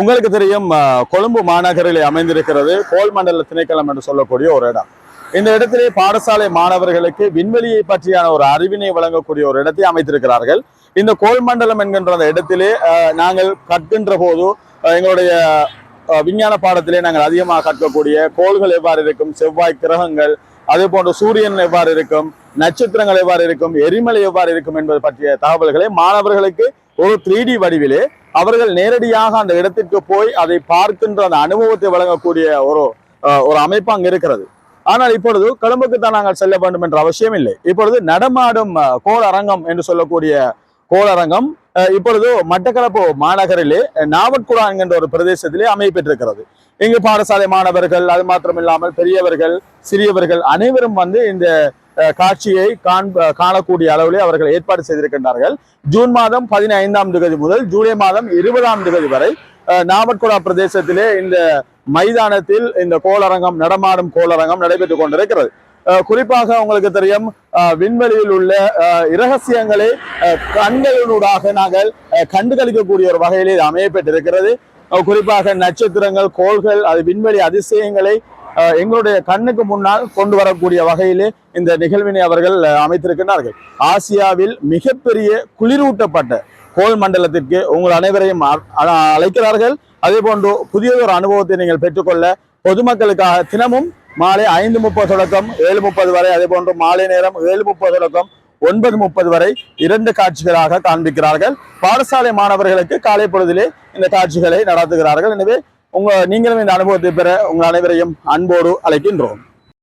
உங்களுக்கு தெரியும் கொழும்பு மாநகரில் அமைந்திருக்கிறது கோல் மண்டல திணைக்களம் என்று சொல்லக்கூடிய ஒரு இடம். இந்த இடத்திலே பாடசாலை மாணவர்களுக்கு விண்வெளியை பற்றியான ஒரு அறிவினை வழங்கக்கூடிய ஒரு இடத்தை அமைத்திருக்கிறார்கள். இந்த கோல் மண்டலம் என்கின்ற அந்த இடத்திலே நாங்கள் கற்கின்ற போது எங்களுடைய விஞ்ஞான பாடத்திலே நாங்கள் அதிகமாக கற்கக்கூடிய கோள்கள் எவ்வாறு இருக்கும் செவ்வாய் கிரகங்கள் அதே போன்று சூரியன் எவ்வாறு இருக்கும் நட்சத்திரங்கள் எவ்வாறு இருக்கும் எரிமலை எவ்வாறு இருக்கும் என்பது பற்றிய தகவல்களை மாணவர்களுக்கு ஒரு த்ரீ டி வடிவிலே அவர்கள் நேரடியாக அந்த இடத்திற்கு போய் அதை பார்க்கின்ற அந்த அனுபவத்தை வழங்கக்கூடிய ஒரு ஒரு அமைப்பு அங்கு இருக்கிறது. ஆனால் இப்பொழுது கொழும்புக்கு தான் நாங்கள் செல்ல வேண்டும் என்ற அவசியம் இல்லை. இப்பொழுது நடமாடும் அஹ், அரங்கம் என்று சொல்லக்கூடிய கோளரங்கம் இப்பொழுது மட்டக்களப்பு மாநகரிலே நாவட்குடா என்கின்ற ஒரு பிரதேசத்திலே அமையப்பெற்றிருக்கிறது. இங்கு பாடசாலை மாணவர்கள் அது மாத்திரமில்லாமல் பெரியவர்கள் சிறியவர்கள் அனைவரும் வந்து இந்த காட்சியை காண்ப காணக்கூடிய அளவிலே அவர்கள் ஏற்பாடு செய்திருக்கின்றார்கள். ஜூன் மாதம் பதினைந்தாம் திகதி முதல் ஜூலை மாதம் இருபதாம் திகதி வரை அஹ், பிரதேசத்திலே இந்த மைதானத்தில் இந்த கோளரங்கம் நடமாடும் கோளரங்கம் நடைபெற்றுக் கொண்டிருக்கிறது. அஹ், குறிப்பாக உங்களுக்கு தெரியும் விண்வெளியில் உள்ள அஹ், இரகசியங்களை கண்களினூடாக நாங்கள் கண்டுகளிக்கக்கூடிய ஒரு வகையிலே இது அமையப்பட்டிருக்கிறது குறிப்பாக நட்சத்திரங்கள் கோள்கள் அது விண்வெளி அதிசயங்களை எங்களுடைய கண்ணுக்கு முன்னால் கொண்டு வரக்கூடிய வகையிலே இந்த நிகழ்வினை அவர்கள் அமைத்திருக்கின்றார்கள். அமைத்திருக்கிறார்கள் ஆசியாவில் மிகப்பெரிய குளிரூட்டப்பட்ட கோல் மண்டலத்திற்கு உங்கள் அனைவரையும் அழைக்கிறார்கள். அதே போன்று புதியதொரு அனுபவத்தை நீங்கள் பெற்றுக்கொள்ள பொதுமக்களுக்காக தினமும் மாலை ஐந்து முப்பது தொடக்கம் ஏழு முப்பது வரை அதே போன்று மாலை நேரம் ஏழு முப்பது தொடக்கம் ஒன்பது முப்பது வரை இரண்டு காட்சிகளாக காண்பிக்கிறார்கள். பாடசாலை மாணவர்களுக்கு காலை பொழுதிலே இந்த காட்சிகளை நடத்துகிறார்கள். எனவே உங்க நீங்களும் இந்த அனுபவத்தை பெற உங்கள் அனைவரையும் அன்போடு அழைக்கின்றோம்.